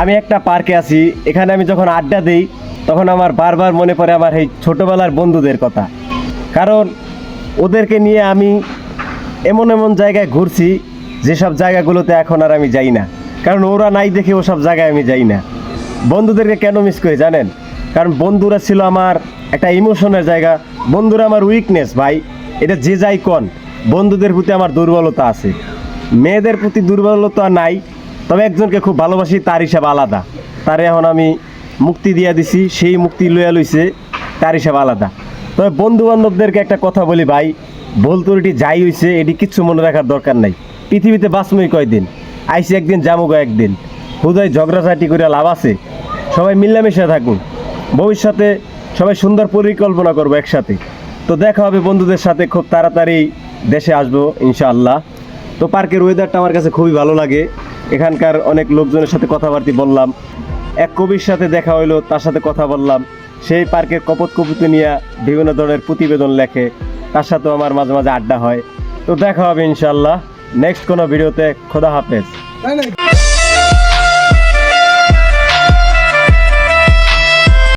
আমি একটা পার্কে আছি, এখানে আমি যখন আড্ডা দিই, তখন আমার বারবার মনে পড়ে আমার এই ছোটোবেলার বন্ধুদের কথা। কারণ ওদেরকে নিয়ে আমি এমন এমন জায়গায় ঘুরছি, যেসব জায়গাগুলোতে এখন আর আমি যাই না। কারণ ওরা নাই দেখে ওসব জায়গায় আমি যাই না। বন্ধুদেরকে কেন মিস করি জানেন? কারণ বন্ধুরা ছিল আমার একটা ইমোশনের জায়গা, বন্ধুরা আমার উইকনেস ভাই। এটা যে যাই কন, বন্ধুদের প্রতি আমার দুর্বলতা আছে। মেয়েদের প্রতি দুর্বলতা নাই তবে একজনকে খুব ভালোবাসি, তার হিসাব আলাদা। তার এখন আমি মুক্তি দিয়া দিছি, সেই মুক্তি লইয়া লইছে, তার হিসাব আলাদা। তবে বন্ধু বান্ধবদেরকে একটা কথা বলি ভাই, ভুল ত্রুটি যাই হইছে, এটি কিচ্ছু মনে রাখার দরকার নাই। পৃথিবীতে বাঁচমই কয়দিন? আইসি একদিন, যামুগো একদিন। হুদয় ঝগড়াঝাটি করে লাভ আছে? সবাই মিল্লামিশে থাকুন। ভবিষ্যতে সবাই সুন্দর পরিকল্পনা করব একসাথে। তো দেখা হবে বন্ধুদের সাথে, খুব তাড়াতাড়ি দেশে আসব, ইনশাআল্লাহ। তো পার্কের ওয়েদারটা আমার কাছে খুবই ভালো লাগে। এখানকার অনেক লোকজনের সাথে কথাবার্তি বললাম। এক কবির সাথে দেখা হইল, তার সাথে কথা বললাম। সেই পার্কের কপত কপুতি নিয়ে বিভিন্ন ধরনের প্রতিবেদন লেখে। তার সাথেও আমার মাঝে মাঝে আড্ডা হয়। তো দেখা হবে ইনশাল্লাহ নেক্সট কোনো ভিডিওতে, খোদা হাফেজ।